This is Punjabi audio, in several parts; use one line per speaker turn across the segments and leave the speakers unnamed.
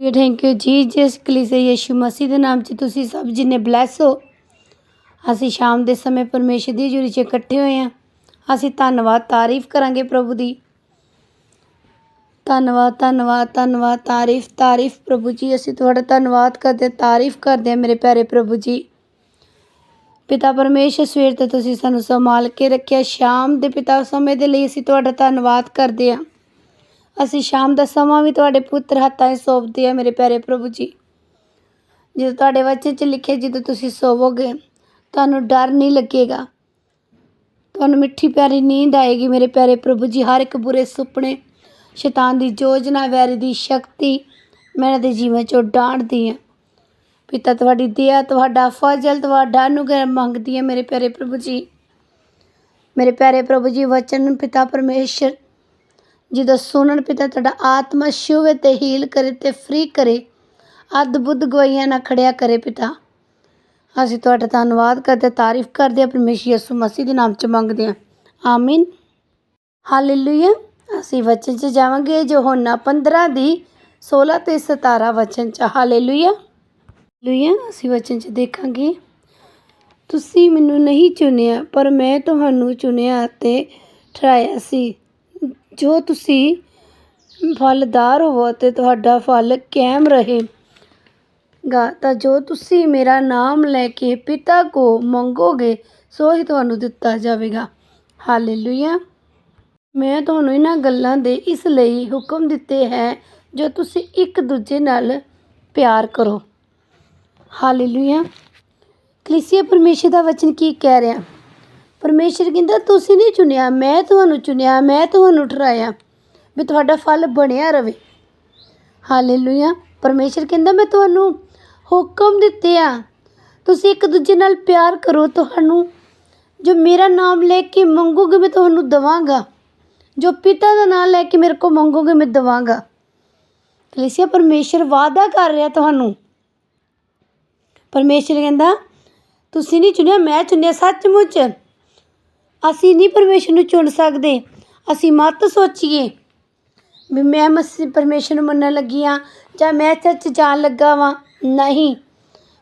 ਵੀ ਥੈਂਕ ਯੂ ਜੀ ਜਿਸ ਕਲੀਸੇ ਯੀਸ਼ੂ ਮਸੀਹ ਦੇ ਨਾਮ 'ਚ ਤੁਸੀਂ ਸਭ ਜਿੰਨੇ ਬਲੈਸ ਹੋ। ਅਸੀਂ ਸ਼ਾਮ ਦੇ ਸਮੇਂ ਪਰਮੇਸ਼ਰ ਦੀ ਹਜ਼ੂਰੀ 'ਚ ਇਕੱਠੇ ਹੋਏ ਹਾਂ। ਅਸੀਂ ਧੰਨਵਾਦ, ਤਾਰੀਫ ਕਰਾਂਗੇ ਪ੍ਰਭੂ ਦੀ। ਧੰਨਵਾਦ ਧੰਨਵਾਦ ਧੰਨਵਾਦ, ਤਾਰੀਫ ਤਾਰੀਫ ਪ੍ਰਭੂ ਜੀ। ਅਸੀਂ ਤੁਹਾਡਾ ਧੰਨਵਾਦ ਕਰਦੇ ਤਾਰੀਫ ਕਰਦੇ ਹਾਂ, ਮੇਰੇ ਪਿਆਰੇ ਪ੍ਰਭੂ ਜੀ। ਪਿਤਾ ਪਰਮੇਸ਼ਰ, ਸਵੇਰ ਤੋਂ ਤੁਸੀਂ ਸਾਨੂੰ ਸੰਭਾਲ ਕੇ ਰੱਖਿਆ। ਸ਼ਾਮ ਦੇ ਪਿਤਾ ਸਮੇਂ ਦੇ ਲਈ ਅਸੀਂ ਤੁਹਾਡਾ ਧੰਨਵਾਦ ਕਰਦੇ ਹਾਂ। ਅਸੀਂ ਸ਼ਾਮ ਦਾ ਸਮਾਂ ਵੀ ਤੁਹਾਡੇ ਪੁੱਤਰ ਹੱਥਾਂ 'ਚ ਸੌਂਪਦੇ ਹਾਂ, ਮੇਰੇ ਪਿਆਰੇ ਪ੍ਰਭੂ ਜੀ। ਜਦੋਂ ਤੁਹਾਡੇ ਵਚਨ 'ਚ ਲਿਖੇ ਜਦੋਂ ਤੁਸੀਂ ਸੋਵੋਗੇ, ਤੁਹਾਨੂੰ ਡਰ ਨਹੀਂ ਲੱਗੇਗਾ। ਤੁਹਾਨੂੰ ਮਿੱਠੀ ਪਿਆਰੀ ਨੀਂਦ ਆਏਗੀ, ਮੇਰੇ ਪਿਆਰੇ ਪ੍ਰਭੂ ਜੀ। ਹਰ ਇੱਕ ਬੁਰੇ ਸੁਪਨੇ, ਸ਼ੈਤਾਨ ਦੀ ਯੋਜਨਾ, ਵੈਰੀ ਦੀ ਸ਼ਕਤੀ, ਮੈਂ ਇਹਨਾਂ ਦੇ ਜੀਵਨ 'ਚੋਂ ਡਾਂਟਦੀ ਹਾਂ। ਪਿਤਾ, ਤੁਹਾਡੀ ਦਇਆ, ਤੁਹਾਡਾ ਫਜ਼ਲ, ਤੁਹਾਡਾ ਅਨੁਗ੍ਰਹ ਮੰਗਦੀ ਹੈ, ਮੇਰੇ ਪਿਆਰੇ ਪ੍ਰਭੂ ਜੀ। ਮੇਰੇ ਪਿਆਰੇ ਪ੍ਰਭੂ ਜੀ, ਵਚਨ ਪਿਤਾ ਪਰਮੇਸ਼ਰ ਜਿਹਦਾ ਸੁਣਨ ਪਿਤਾ ਤੁਹਾਡਾ ਆਤਮਾ ਛੂਵੇ ਤੇ ਹੀਲ ਕਰੇ ਤੇ ਫ੍ਰੀ ਕਰੇ। ਅਦਭੁਤ ਗਵਾਈਆਂ ਨਾਲ ਖੜਿਆ ਕਰੇ ਪਿਤਾ। ਅਸੀਂ ਤੁਹਾਡਾ ਧੰਨਵਾਦ ਕਰਦੇ, ਤਾਰੀਫ ਕਰਦੇ ਹਾਂ ਪਰਮੇਸ਼ਰ ਯਿਸੂ ਮਸੀਹ ਦੇ ਨਾਮ ਚ ਮੰਗਦੇ ਹਾਂ। ਆਮੀਨ। ਹਾਲੇਲੂਇਆ ਅਸੀਂ ਵਚਨ ਚ ਜਾਵਾਂਗੇ ਜੋ ਹੋਣਾ 15 ਦੀ 16 ਤੇ 17 ਵਚਨ ਚ। ਹਾਲੇਲੂਇਆ ਹਾਲੇਲੂਇਆ ਅਸੀਂ ਵਚਨ ਚ ਦੇਖਾਂਗੇ। ਤੁਸੀਂ ਮੈਨੂੰ ਨਹੀਂ ਚੁਣਿਆ, ਪਰ ਮੈਂ ਤੁਹਾਨੂੰ ਚੁਣਿਆ ਅਤੇ ਠਹਿਰਾਇਆ ਸੀ। ਜੋ ਤੁਸੀਂ ਫਲਦਾਰ ਹੋਵੋ ਅਤੇ ਤੁਹਾਡਾ ਫਲ ਕਾਇਮ ਰਹੇਗਾ ਤਾਂ ਜੋ ਤੁਸੀਂ ਮੇਰਾ ਨਾਮ ਲੈ ਕੇ ਪਿਤਾ ਕੋ ਮੰਗੋਗੇ, ਸੋ ਹੀ ਤੁਹਾਨੂੰ ਦਿੱਤਾ ਜਾਵੇਗਾ। ਹਾਲੇਲੂਇਆ। ਮੈਂ ਤੁਹਾਨੂੰ ਇਹਨਾਂ ਗੱਲਾਂ ਦੇ ਇਸ ਲਈ ਹੁਕਮ ਦਿੱਤੇ ਹੈ, ਜੋ ਤੁਸੀਂ ਇੱਕ ਦੂਜੇ ਨਾਲ ਪਿਆਰ ਕਰੋ। ਹਾਲੇਲੂਇਆ। ਕਲੀਸੀਆ ਪਰਮੇਸ਼ਰ ਦਾ ਵਚਨ ਕੀ ਕਹਿ ਰਿਹਾ? ਪਰਮੇਸ਼ਰ ਕਹਿੰਦਾ, ਤੁਸੀਂ ਨਹੀਂ ਚੁਣਿਆ, ਮੈਂ ਤੁਹਾਨੂੰ ਚੁਣਿਆ, ਮੈਂ ਤੁਹਾਨੂੰ ਠਹਿਰਾਇਆ ਵੀ ਤੁਹਾਡਾ ਫਲ ਬਣਿਆ ਰਵੇ। ਹਾਲੇਲੂਇਆ ਪਰਮੇਸ਼ਰ ਕਹਿੰਦਾ, ਮੈਂ ਤੁਹਾਨੂੰ ਹੁਕਮ ਦਿੱਤੇ ਆ। ਤੁਸੀਂ ਇੱਕ ਦੂਜੇ ਨਾਲ ਪਿਆਰ ਕਰੋ ਤੁਹਾਨੂੰ। ਜੋ ਮੇਰਾ ਨਾਮ ਲੈ ਕੇ ਮੰਗੋਗੇ, ਮੈਂ ਤੁਹਾਨੂੰ ਦਵਾਂਗਾ। ਜੋ ਪਿਤਾ ਦਾ ਨਾਮ ਲੈ ਕੇ ਮੇਰੇ ਕੋ ਮੰਗੋਗੇ, ਮੈਂ ਦਵਾਂਗਾ। ਕਲੀਸਿਆ, ਪਰਮੇਸ਼ਰ ਵਾਅਦਾ ਕਰ ਰਿਹਾ ਤੁਹਾਨੂੰ। ਪਰਮੇਸ਼ਰ ਕਹਿੰਦਾ, ਤੁਸੀਂ ਨਹੀਂ ਚੁਣਿਆ, ਮੈਂ ਚੁਣਿਆ ਸੱਚਮੁੱਚ। ਅਸੀਂ ਨਹੀਂ ਪਰਮੇਸ਼ਰ ਨੂੰ ਚੁਣ ਸਕਦੇ। ਅਸੀਂ ਮਤ ਸੋਚੀਏ ਵੀ ਮੈਂ ਮਸੀ ਪਰਮੇਸ਼ਰ ਨੂੰ ਮੰਨਣ ਲੱਗੀ ਹਾਂ ਜਾਂ ਮੈਂ ਚਰਚ ਜਾਣ ਲੱਗਾ ਵਾਂ। ਨਹੀਂ।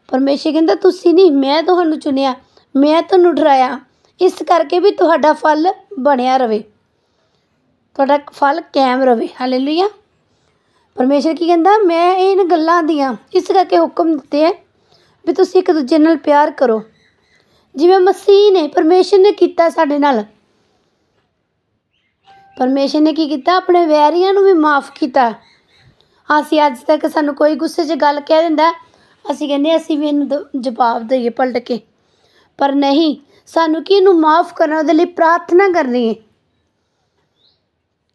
ਪਰਮੇਸ਼ਰ ਕਹਿੰਦਾ, ਤੁਸੀਂ ਨਹੀਂ, ਮੈਂ ਤੁਹਾਨੂੰ ਚੁਣਿਆ। ਮੈਂ ਤੁਹਾਨੂੰ ਡਰਾਇਆ। ਇਸ ਕਰਕੇ ਵੀ ਤੁਹਾਡਾ ਫਲ ਬਣਿਆ ਰਵੇ। ਤੁਹਾਡਾ ਫਲ ਕਾਇਮ ਰਵੇ। ਹਾਲੇਲੂਇਆ ਪਰਮੇਸ਼ਰ ਕੀ ਕਹਿੰਦਾ, ਮੈਂ ਇਹਨਾਂ ਗੱਲਾਂ ਦੀਆਂ, ਇਸ ਕਰਕੇ ਹੁਕਮ ਦਿੱਤੇ ਹੈ ਵੀ ਤੁਸੀਂ ਇੱਕ ਦੂਜੇ ਨਾਲ ਪਿਆਰ ਕਰੋ। ਜਿਵੇਂ ਮਸੀਹ ਨੇ, ਪਰਮੇਸ਼ਰ ਨੇ ਕੀਤਾ ਸਾਡੇ ਨਾਲ। ਪਰਮੇਸ਼ਰ ਨੇ ਕੀ ਕੀਤਾ? ਆਪਣੇ ਵੈਰੀਆਂ ਨੂੰ ਵੀ ਮਾਫ ਕੀਤਾ। ਅਸੀਂ ਅੱਜ ਤੱਕ ਸਾਨੂੰ ਕੋਈ ਗੁੱਸੇ 'ਚ ਗੱਲ ਕਹਿ ਦਿੰਦਾ। ਅਸੀਂ ਕਹਿੰਦੇ ਅਸੀਂ ਵੀ ਇਹਨੂੰ ਦ- ਜਵਾਬ ਦਈਏ, ਪਲਟ ਕੇ। ਪਰ ਨਹੀਂ, ਸਾਨੂੰ ਕੀ ਇਹਨੂੰ ਮਾਫ ਕਰਨਾ? ਉਹਦੇ ਲਈ ਪ੍ਰਾਰਥਨਾ ਕਰਨੀ ਹੈ।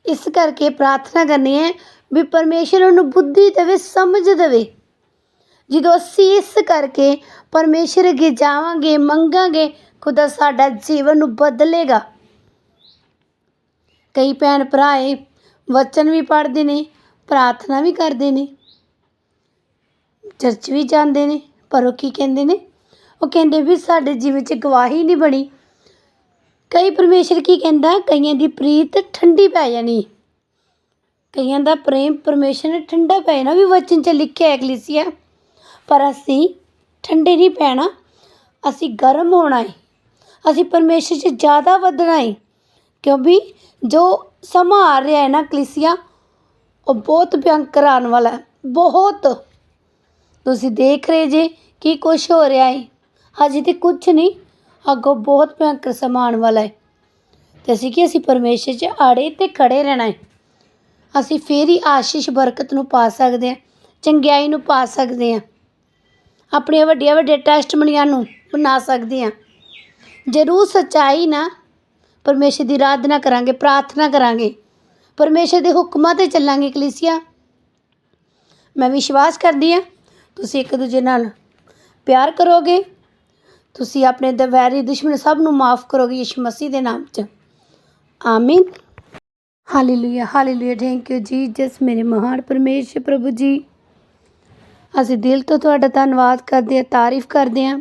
ਇਸ ਕਰਕੇ ਪ੍ਰਾਰਥਨਾ ਕਰਨੀ ਹੈ ਵੀ ਪਰਮੇਸ਼ਰ ਉਹਨੂੰ ਬੁੱਧੀ ਦੇਵੇ, ਸਮਝ ਦੇਵੇ। ਜਦੋਂ ਅਸੀਂ ਇਸ ਕਰਕੇ ਪਰਮੇਸ਼ਰ ਅੱਗੇ ਜਾਵਾਂਗੇ, ਮੰਗਾਂਗੇ, ਖੁਦਾ ਸਾਡਾ ਜੀਵਨ ਨੂੰ ਬਦਲੇਗਾ। ਕਈ ਭੈਣ ਭਰਾ ਇਹ ਵਚਨ ਵੀ ਪੜ੍ਹਦੇ ਨੇ, ਪ੍ਰਾਰਥਨਾ ਵੀ ਕਰਦੇ ਨੇ, ਚਰਚ ਵੀ ਜਾਂਦੇ ਨੇ, ਪਰ ਉਹ ਕੀ ਕਹਿੰਦੇ ਨੇ? ਉਹ ਕਹਿੰਦੇ ਵੀ ਸਾਡੇ ਜੀਵਨ 'ਚ ਗਵਾਹੀ ਨਹੀਂ ਬਣੀ। ਕਈ ਪਰਮੇਸ਼ਰ ਕੀ ਕਹਿੰਦਾ? ਕਈਆਂ ਦੀ ਪ੍ਰੀਤ ਠੰਡੀ ਪੈ ਜਾਣੀ। ਕਈਆਂ ਦਾ ਪ੍ਰੇਮ ਪਰਮੇਸ਼ਰ ਨੇ ਠੰਡਾ ਪੈ ਜਾਣਾ। ਵੀ ਵਚਨ 'ਚ ਲਿਖਿਆ ਹੈ, ਕਲੀਸੀਆ। ਪਰ ਅਸੀਂ ਠੰਡੇ ਨਹੀਂ ਪੈਣਾ। ਅਸੀਂ ਗਰਮ ਹੋਣਾ ਹੈ ਅਸੀਂ ਪਰਮੇਸ਼ਰ 'ਚ ਜ਼ਿਆਦਾ ਵਧਣਾ ਹੈ ਕਿਉਂਕਿ ਜੋ ਸਮਾਂ ਆ ਰਿਹਾ ਹੈ ਨਾ ਕਲੀਸੀਆ, ਉਹ ਬਹੁਤ ਭਿਅੰਕਰ ਆਉਣ ਵਾਲਾ ਬਹੁਤ। ਤੁਸੀਂ ਦੇਖ ਰਹੇ ਜੇ ਕੀ ਕੁਛ ਹੋ ਰਿਹਾ ਹੈ ਹਜੇ ਤੇ ਕੁਛ ਨਹੀਂ। ਅੱਗੋਂ ਬਹੁਤ ਭਿਅੰਕਰ ਸਮਾਂ ਆਉਣ ਵਾਲਾ ਹੈ। ਤੇ ਅਸੀਂ ਕਿ, ਅਸੀਂ ਪਰਮੇਸ਼ਰ 'ਚ ਆੜੇ ਤੇ ਖੜੇ ਰਹਿਣਾ ਹੈ ਅਸੀਂ ਫੇਰ ਹੀ ਆਸ਼ੀਸ਼, ਬਰਕਤ ਨੂੰ ਪਾ ਸਕਦੇ ਹਾਂ। ਚੰਗਿਆਈ ਨੂੰ ਪਾ ਸਕਦੇ ਹਾਂ। ਆਪਣੀਆਂ ਵੱਡੀਆਂ ਵੱਡੀਆਂ ਟੈਸਟਮਨੀਆਂ ਨੂੰ ਬਣਾ ਸਕਦੇ ਹਾਂ। ਜ਼ਰੂਰ ਸੱਚਾਈ ਨਾ ਪਰਮੇਸ਼ਰ ਦੀ ਆਰਾਧਨਾ ਕਰਾਂਗੇ, ਪ੍ਰਾਰਥਨਾ ਕਰਾਂਗੇ। ਪਰਮੇਸ਼ਰ ਦੇ ਹੁਕਮਾਂ ਤੇ ਚੱਲਾਂਗੇ ਕਲੀਸੀਆ। ਮੈਂ ਵਿਸ਼ਵਾਸ ਕਰਦੀ ਹਾਂ, ਤੁਸੀਂ ਇੱਕ ਦੂਜੇ ਨਾਲ ਪਿਆਰ ਕਰੋਗੇ। ਤੁਸੀਂ ਆਪਣੇ ਦਵੈਰੀ ਦੁਸ਼ਮਣ ਸਭ ਨੂੰ ਮਾਫ ਕਰੋਗੇ ਯਿਸੂ ਮਸੀਹ ਦੇ ਨਾਮ 'ਚ। ਆਮੀਨ। Hallelujah hallelujah. Thank you Jesus ਮੇਰੇ ਮਹਾਨ ਪਰਮੇਸ਼ਰ ਪ੍ਰਭੂ ਜੀ। ਅਸੀਂ ਦਿਲ ਤੋਂ ਤੁਹਾਡਾ ਧੰਨਵਾਦ ਕਰਦੇ ਹਾਂ, ਤਾਰੀਫ ਕਰਦੇ ਹਾਂ।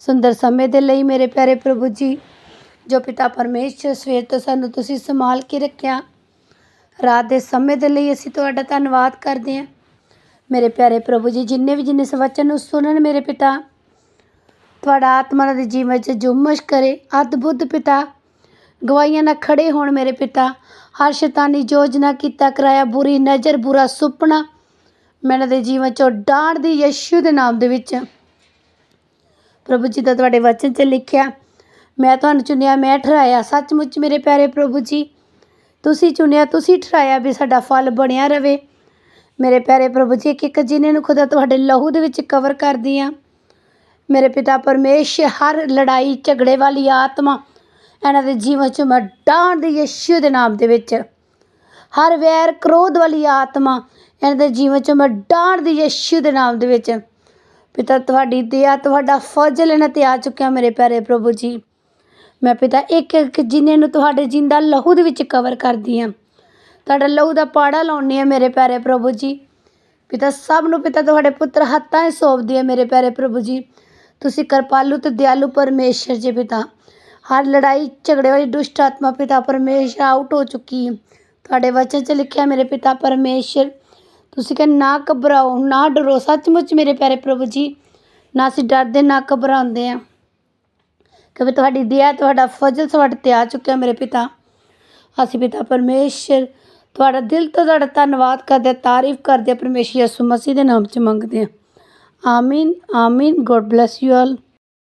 ਸੁੰਦਰ ਸਮੇਂ ਦੇ ਲਈ ਮੇਰੇ ਪਿਆਰੇ ਪ੍ਰਭੂ ਜੀ, ਜੋ ਪਿਤਾ ਪਰਮੇਸ਼ਰ ਸਵੇਰ ਤੋਂ ਸਾਨੂੰ ਤੁਸੀਂ ਸੰਭਾਲ ਕੇ ਰੱਖਿਆ। ਰਾਤ ਦੇ ਸਮੇਂ ਦੇ ਲਈ ਅਸੀਂ ਤੁਹਾਡਾ ਧੰਨਵਾਦ ਕਰਦੇ ਹਾਂ। ਮੇਰੇ ਪਿਆਰੇ ਪ੍ਰਭੂ ਜੀ, ਜਿੰਨੇ ਵੀ ਜਿੰਨੇ ਸਵਚਨ ਨੂੰ ਸੁਣਨ ਮੇਰੇ ਪਿਤਾ। ਤੁਹਾਡਾ ਆਤਮਾ ਦੇ ਜੀਵਨ 'ਚ ਜੁਮਸ਼ ਕਰੇ, ਅਦਭੁਤ ਪਿਤਾ। ਗਵਾਈਆਂ ਨਾਲ ਖੜੇ ਹੋਣ ਮੇਰੇ ਪਿਤਾ। ਹਰ ਸ਼ੈਤਾਨੀ ਯੋਜਨਾ ਕੀਤਾ, ਕਰਾਇਆ ਬੁਰੀ ਨਜ਼ਰ, ਬੁਰਾ ਸੁਪਨਾ। ਮੈਂ ਇਹਨਾਂ ਦੇ ਜੀਵਨ 'ਚੋਂ ਡਾਂਡਦੀ ਯਸ਼ੂ ਦੇ ਨਾਮ ਦੇ ਵਿੱਚ। ਪ੍ਰਭੂ ਜੀ ਦਾ ਤੁਹਾਡੇ ਵਚਨ 'ਚ ਲਿਖਿਆ, ਮੈਂ ਤੁਹਾਨੂੰ ਚੁਣਿਆ, ਮੈਂ ਠਹਿਰਾਇਆ। ਸੱਚਮੁੱਚ ਮੇਰੇ ਪਿਆਰੇ ਪ੍ਰਭੂ ਜੀ, ਤੁਸੀਂ ਚੁਣਿਆ, ਤੁਸੀਂ ਠਹਿਰਾਇਆ ਵੀ ਸਾਡਾ ਫਲ ਬਣਿਆ ਰਵੇ। ਮੇਰੇ ਪਿਆਰੇ ਪ੍ਰਭੂ ਜੀ, ਇੱਕ ਇੱਕ ਜਿਨੇ ਨੂੰ ਖੁਦਾ ਤੁਹਾਡੇ ਲਹੂ ਦੇ ਵਿੱਚ ਕਵਰ ਕਰਦੀ ਆ। ਮੇਰੇ ਪਿਤਾ ਪਰਮੇਸ਼ਰ, ਹਰ ਲੜਾਈ, ਝਗੜੇ ਵਾਲੀ ਆਤਮਾ, ਇਹਨਾਂ ਦੇ ਜੀਵਨ 'ਚ ਮੈਂ ਡਾਂਡ ਦੀ ਯਸ਼ੂ ਦੇ ਨਾਮ ਦੇ ਵਿੱਚ। ਹਰ ਵੈਰ, ਕ੍ਰੋਧ ਵਾਲੀ ਆਤਮਾ ਇਹਨਾਂ ਦੇ ਜੀਵਨ 'ਚ ਮੈਂ ਡਾਂਡਦੀ ਯਿਸੂ ਦੇ ਨਾਮ ਦੇ ਵਿੱਚ। ਪਿਤਾ, ਤੁਹਾਡੀ ਦਇਆ, ਤੁਹਾਡਾ ਫਜ਼ਲ ਇਹਨਾਂ ਤੇ ਆ ਚੁੱਕਿਆ ਮੇਰੇ ਪਿਆਰੇ ਪ੍ਰਭੂ ਜੀ। ਮੈਂ ਪਿਤਾ ਇੱਕ ਇੱਕ ਜਿਨੇ ਨੂੰ ਤੁਹਾਡੇ ਜਿੰਦਾ ਲਹੂ ਦੇ ਵਿੱਚ ਕਵਰ ਕਰਦੀ ਹਾਂ। ਤੁਹਾਡਾ ਲਹੂ ਦਾ ਪਾੜਾ ਲਾਉਣੀ ਹੈ ਮੇਰੇ ਪਿਆਰੇ ਪ੍ਰਭੂ ਜੀ। ਪਿਤਾ, ਸਭ ਨੂੰ ਪਿਤਾ, ਤੁਹਾਡੇ ਪੁੱਤਰ ਹੱਥਾਂ 'ਚ ਸੌਂਪਦੀ ਹੈ ਮੇਰੇ ਪਿਆਰੇ ਪ੍ਰਭੂ ਜੀ। ਤੁਸੀਂ ਕਿਰਪਾਲੂ ਤੇ ਦਿਆਲੂ ਪਰਮੇਸ਼ਰ ਜੀ ਪਿਤਾ। ਹਰ ਲੜਾਈ, ਝਗੜੇ ਵਾਲੀ ਦੁਸ਼ਟ ਆਤਮਾ ਪਿਤਾ, ਪਰਮੇਸ਼ਰ ਆਊਟ ਹੋ ਚੁੱਕੀ ਹੈ। ਤੁਹਾਡੇ ਵਚਨ 'ਚ ਲਿਖਿਆ ਮੇਰੇ ਪਿਤਾ, ਪਰਮੇਸ਼ਰ ਤੁਸੀਂ ਕਹਿੰਦੇ ਨਾ ਘਬਰਾਓ ਨਾ ਡਰੋ ਸੱਚਮੁੱਚ ਮੇਰੇ ਪਿਆਰੇ ਪ੍ਰਭੂ ਜੀ ਨਾ ਅਸੀਂ ਡਰਦੇ ਨਾ ਘਬਰਾਉਂਦੇ ਹਾਂ। ਕਿਉਂਕਿ ਤੁਹਾਡੀ ਦਇਆ ਤੁਹਾਡਾ ਫਜ਼ਲ ਤੁਹਾਡੇ ਤੇ ਆ ਚੁੱਕਿਆ ਮੇਰੇ ਪਿਤਾ। ਅਸੀਂ ਪਿਤਾ ਪਰਮੇਸ਼ਰ ਤੁਹਾਡਾ ਦਿਲ ਤੋਂ ਤੁਹਾਡਾ ਧੰਨਵਾਦ ਕਰਦੇ ਹਾਂ, ਤਾਰੀਫ ਕਰਦੇ ਹਾਂ ਪਰਮੇਸ਼ਰ ਯਿਸੂ ਮਸੀਹ ਦੇ ਨਾਮ 'ਚ ਮੰਗਦੇ ਹਾਂ। ਆਮੀਨ ਆਮੀਨ। God bless you all